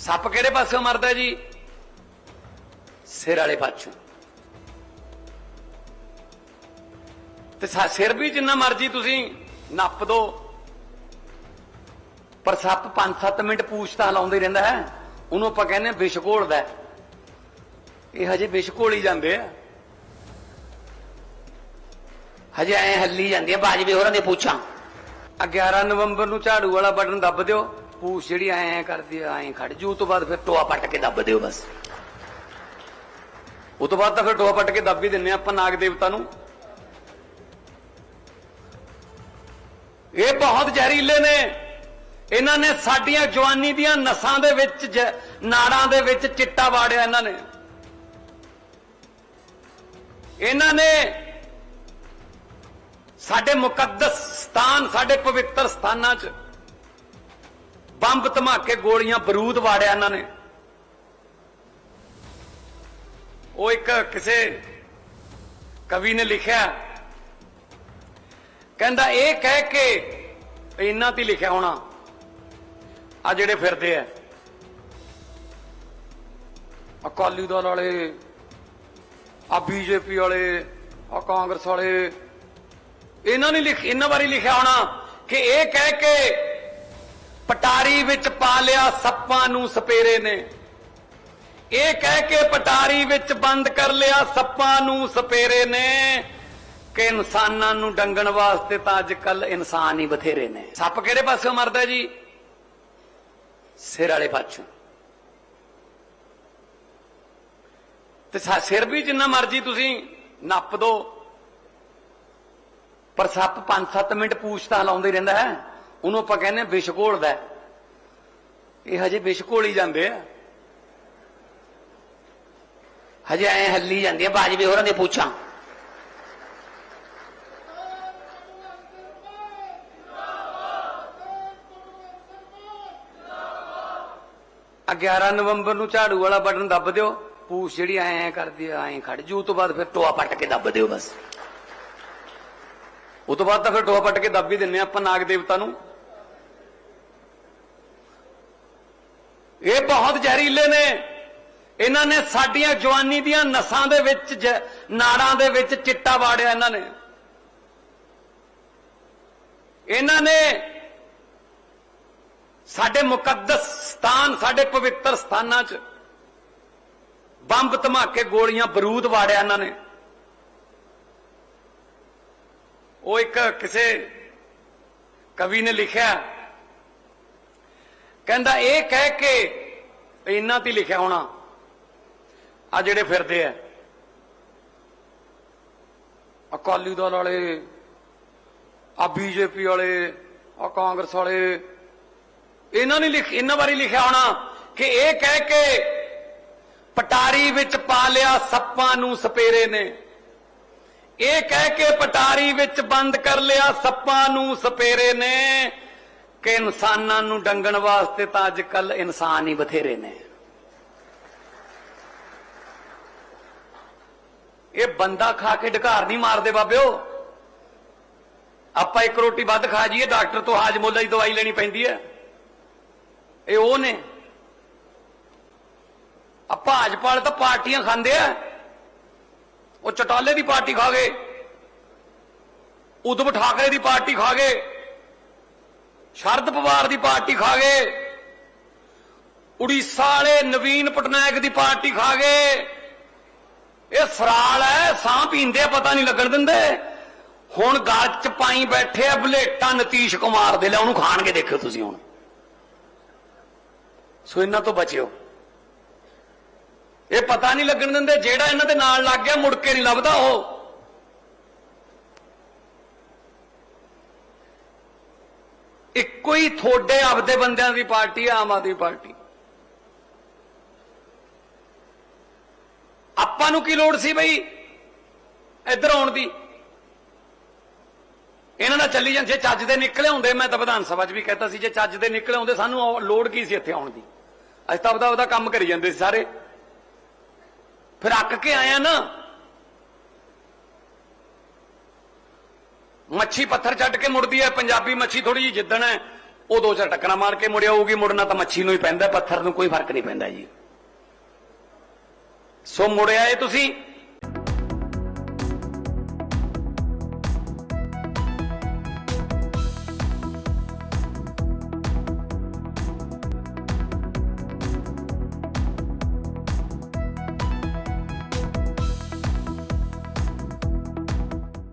ਸੱਪ ਕਿਹੜੇ ਪਾਸਿਓਂ ਮਰਦਾ ਜੀ? ਸਿਰ ਵਾਲੇ ਪਾਸੋਂ। ਤੇ ਸਿਰ ਵੀ ਜਿੰਨਾ ਮਰਜ਼ੀ ਤੁਸੀਂ ਨੱਪ ਦੋ। ਪਰ ਸੱਪ 5-7 ਮਿੰਟ ਪੂਛ ਤਾਂ ਲਾਉਂਦੇ ਰਹਿੰਦਾ ਹੈ। ਉਹਨੂੰ ਆਪਾਂ ਕਹਿੰਦੇ ਹਾਂ ਵਿਸ਼ ਘੋਲਦਾ ਹੈ। ਇਹ ਹਜੇ ਵਿਸ਼ ਘੋਲੀ ਜਾਂਦੇ ਆ। ਹਜੇ ਐ ਹੱਲੀ ਜਾਂਦੀ ਆ ਬਾਜਵੇ ਹੋਰਾਂ ਦੇ ਪੁੱਛਾਂ। 11 ਨਵੰਬਰ ਨੂੰ ਝਾੜੂ ਵਾਲਾ ਬਟਨ ਦੱਬ ਦਿਓ। ਪੂਛ ਜਿਹੜੀ ਐ ਕਰਦੀ ਆ, ਐ ਖੜ ਜੂ, ਉਹ ਤੋਂ ਬਾਅਦ ਫਿਰ ਟੋਆ ਪੱਟ ਕੇ ਦੱਬ ਦਿਓ ਬਸ। ਉਹ ਤੋਂ ਬਾਅਦ ਤਾਂ ਫਿਰ ਟੋਆ ਪੱਟ ਕੇ ਦੱਬ ਹੀ ਦਿੰਨੇ ਆ ਆਪਾਂ ਨਾਗ ਦੇਵਤਾ ਨੂੰ। ਇਹ ਬਹੁਤ ਜ਼ਹਿਰੀਲੇ ਨੇ। ਇਹਨਾਂ ਨੇ ਸਾਡੀਆਂ ਜਵਾਨੀ ਦੀਆਂ ਨਸਾਂ ਦੇ ਵਿੱਚ ਜ- ਨਾੜਾਂ ਦੇ ਵਿੱਚ ਚਿੱਟਾ ਵਾੜਿਆ ਇਹਨਾਂ ਨੇ। ਇਹਨਾਂ ਨੇ ਸਾਡੇ ਮੁਕੱਦਸ ਸਥਾਨ, ਸਾਡੇ ਪਵਿੱਤਰ ਸਥਾਨਾਂ 'ਚ ਬੰਬ ਧਮਾਕੇ ਗੋਲੀਆਂ ਬਰੂਦ ਵਾੜਿਆ ਇਹਨਾਂ ਨੇ। ਉਹ ਇੱਕ ਕਿਸੇ ਕਵੀ ਨੇ ਲਿਖਿਆ। ਕਹਿੰਦਾ ਇਹ ਕਹਿ ਕੇ ਇਹਨਾਂ ਤੇ ਲਿਖਿਆ ਹੋਣਾ। ਆ ਜਿਹੜੇ ਫਿਰਦੇ ਆ। ਅਕਾਲੀ ਦਲ ਵਾਲੇ ਆ ਬੀਜੇਪੀ ਵਾਲੇ ਆ ਕਾਂਗਰਸ ਵਾਲੇ, ਇਹਨਾਂ ਨੇ ਲਿਖ, ਇਹਨਾਂ ਬਾਰੇ ਲਿਖਿਆ ਹੋਣਾ ਕਿ ਇਹ ਕਹਿ ਕੇ ਪਟਾਰੀ ਵਿੱਚ ਪਾ ਲਿਆ, ਸੱਪਾਂ ਨੂੰ ਸਪੇਰੇ ਨੇ। ਇਹ ਕਹਿ ਕੇ ਪਟਾਰੀ ਵਿੱਚ ਬੰਦ ਕਰ ਲਿਆ, ਸੱਪਾਂ ਨੂੰ ਸਪੇਰੇ ਨੇ ਕਿ ਇਨਸਾਨਾਂ ਨੂੰ ਡੰਗਣ ਵਾਸਤੇ ਤਾਂ ਅੱਜ ਕੱਲ ਇਨਸਾਨ ਹੀ ਬਥੇਰੇ ਨੇ। ਸੱਪ ਕਿਹੜੇ ਪਾਸਿਓਂ ਮਰਦਾ ਜੀ? ਸਿਰ ਵਾਲੇ ਪਾਸੋਂ ਤੇ ਸਿਰ ਵੀ ਜਿੰਨਾ ਮਰਜ਼ੀ ਤੁਸੀਂ ਨੱਪ ਦੋ, ਪਰ ਸੱਪ 5-7 ਮਿੰਟ ਪੂਛ ਤਾਂ ਲਾਉਂਦੇ ਰਹਿੰਦਾ ਹੈ। ਉਹਨੂੰ ਆਪਾਂ ਕਹਿੰਦੇ ਹਾਂ ਵਿਸ਼ ਘੋਲਦਾ ਇਹ ਹਜੇ ਵਿਸ਼ ਘੋਲੀ ਜਾਂਦੇ ਆ। ਹਜੇ ਐ ਹੱਲੀ ਜਾਂਦੀ ਆ, ਬਾਜਵੇ ਹੋਰਾਂ ਦੇ ਪੁੱਛਾਂ। ਆ 11 ਨਵੰਬਰ ਨੂੰ ਝਾੜੂ ਵਾਲਾ ਬਟਨ ਦੱਬ ਦਿਓ। ਪੂਛ ਜਿਹੜੀ ਐ ਐ ਕਰਦੀ ਆ, ਐ ਖੜ ਜੂ, ਉਹ ਤੋਂ ਬਾਅਦ ਫਿਰ ਟੋਆ ਪੱਟ ਕੇ ਦੱਬ ਦਿਓ ਬਸ। ਉਹ ਤੋਂ ਬਾਅਦ ਤਾਂ ਫਿਰ ਟੋਆ ਪੱਟ ਕੇ ਦੱਬ ਹੀ ਦਿੰਨੇ ਆ ਆਪਾਂ ਨਾਗ ਦੇਵਤਾ ਨੂੰ। ਇਹ ਬਹੁਤ ਜ਼ਹਿਰੀਲੇ ਨੇ। ਇਹਨਾਂ ਨੇ ਸਾਡੀਆਂ ਜਵਾਨੀ ਦੀਆਂ ਨਸਾਂ ਦੇ ਵਿੱਚ ਨਾੜਾਂ ਦੇ ਵਿੱਚ ਚਿੱਟਾ ਵਾੜਿਆ ਇਹਨਾਂ ਨੇ। ਇਹਨਾਂ ਨੇ ਸਾਡੇ ਮੁਕੱਦਸ ਸਥਾਨ, ਸਾਡੇ ਪਵਿੱਤਰ ਸਥਾਨਾਂ 'ਚ ਬੰਬ ਧਮਾਕੇ ਗੋਲੀਆਂ, ਬਰੂਦ ਵਾੜਿਆ ਇਹਨਾਂ ਨੇ। ਉਹ ਇੱਕ ਕਿਸੇ ਕਵੀ ਨੇ ਲਿਖਿਆ ਕਹਿੰਦਾ ਇਹ ਕਹਿ ਕੇ ਇਹਨਾਂ ਤੇ ਲਿਖਿਆ ਹੋਣਾ। ਆ ਜਿਹੜੇ ਫਿਰਦੇ ਆ ਅਕਾਲੀ ਦਲ ਵਾਲੇ, ਆ ਬੀਜੇਪੀ ਵਾਲੇ, ਆ ਕਾਂਗਰਸ ਵਾਲੇ, ਇਹਨਾਂ ਨੇ ਲਿਖ, ਇਹਨਾਂ ਬਾਰੇ ਲਿਖਿਆ ਹੋਣਾ ਕਿ ਇਹ ਕਹਿ ਕੇ ਪਟਾਰੀ ਵਿੱਚ ਪਾ ਲਿਆ ਸੱਪਾਂ ਨੂੰ ਸਪੇਰੇ ਨੇ। ਇਹ ਕਹਿ ਕੇ ਪਟਾਰੀ ਵਿੱਚ ਬੰਦ ਕਰ ਲਿਆ ਸੱਪਾਂ ਨੂੰ ਸਪੇਰੇ ਨੇ। ਕਿ ਇਨਸਾਨਾਂ ਨੂੰ ਡੰਗਣ ਵਾਸਤੇ ਤਾਂ ਅੱਜ ਕੱਲ ਇਨਸਾਨ ਹੀ ਬਥੇਰੇ ਨੇ। ਇਹ ਬੰਦਾ ਖਾ ਕੇ ਢਕਾਰ ਨਹੀਂ ਮਾਰਦੇ ਬਾਬਿਓ। ਆਪਾਂ ਇੱਕ ਰੋਟੀ ਵੱਧ ਖਾ ਜੀਏ ਡਾਕਟਰ ਤੋਂ ਹਾਜਮੋਲਾ ਦੀ ਦਵਾਈ ਲੈਣੀ ਪੈਂਦੀ ਹੈ। ਇਹ ਉਹ ਨੇ। ਆ ਭਾਜਪਾ ਤਾਂ ਪਾਰਟੀਆਂ ਖਾਂਦੇ ਆ। ਉਹ ਚਟਾਲੇ ਦੀ ਪਾਰਟੀ ਖਾ ਗਏ। ਉਦਮ ਠਾਕਰੇ ਦੀ ਪਾਰਟੀ ਖਾ ਗਏ। ਸ਼ਰਦ ਪਵਾਰ ਦੀ ਪਾਰਟੀ ਖਾ ਗਏ। ਉੜੀਸਾ ਵਾਲੇ ਨਵੀਨ ਪਟਨਾਇਕ ਦੀ ਪਾਰਟੀ ਖਾ ਗਏ। ਇਹ ਸਰਾਲ ਹੈ ਸਾਹ ਪੀਂਦੇ ਆ, ਪਤਾ ਨਹੀਂ ਲੱਗਣ ਦਿੰਦੇ। ਹੁਣ ਗਲ ਚ ਪਾਈ ਬੈਠੇ ਆ ਬਲੇਟਾ ਨਤੀਸ਼ ਕੁਮਾਰ ਦੇ ਲੈ ਉਹਨੂੰ ਖਾਣਗੇ ਦੇਖਿਓ ਤੁਸੀਂ ਹੁਣ। ਸੋ ਇਹਨਾਂ ਤੋਂ ਬਚਿਓ। ਇਹ ਪਤਾ ਨਹੀਂ ਲੱਗਣ ਦਿੰਦੇ ਜਿਹੜਾ ਇਹਨਾਂ ਦੇ ਨਾਲ ਲੱਗ ਗਿਆ ਮੁੜ ਕੇ ਨਹੀਂ ਲੱਭਦਾ ਉਹ। ਇੱਕੋ ਹੀ ਥੋੜੇ ਆਪਦੇ ਬੰਦਿਆਂ ਦੀ ਪਾਰਟੀ ਹੈ ਆਮ ਆਦਮੀ ਪਾਰਟੀ। ਆਪਾਂ ਨੂੰ ਕੀ ਲੋੜ ਸੀ ਬਈ ਇੱਧਰ ਆਉਣ ਦੀ? ਇਹਨਾਂ ਨਾਲ ਚੱਲੀ ਜਾਂਦੇ ਚੱਜ ਦੇ ਨਿਕਲੇ ਹੁੰਦੇ, ਮੈਂ ਤਾਂ ਵਿਧਾਨ ਸਭਾ 'ਚ ਵੀ ਕਹਿਤਾ ਸੀ, ਜੇ ਚੱਜ ਦੇ ਨਿਕਲੇ ਹੁੰਦੇ, ਸਾਨੂੰ ਲੋੜ ਕੀ ਸੀ ਇੱਥੇ ਆਉਣ ਦੀ? ਅਸੀਂ ਤਾਂ ਆਪਦਾ ਆਪਦਾ ਕੰਮ ਕਰੀ ਜਾਂਦੇ ਸੀ ਸਾਰੇ। ਫਿਰ ਅੱਕ ਕੇ ਆਇਆ ਨਾ ਮੱਛੀ ਪੱਥਰ ਛੱਡ ਕੇ ਮੁੜਦੀ ਹੈ ਪੰਜਾਬੀ ਮੱਛੀ ਥੋੜੀ ਜਿਹੀ ਜਿੱਦਣ ਹੈ ਉਹ ਦੋ ਚਾਰ ਟੱਕਰਾਂ ਮਾਰ ਕੇ ਮੁੜਿਆ ਹੋਊਗੀ ਮੁੜਨਾ ਤਾਂ ਮੱਛੀ ਨੂੰ ਹੀ ਪੈਂਦਾ, ਪੱਥਰ ਨੂੰ ਕੋਈ ਫ਼ਰਕ ਨਹੀਂ ਪੈਂਦਾ ਜੀ। ਸੋ ਮੁੜਿਆ ਏ ਤੁਸੀਂ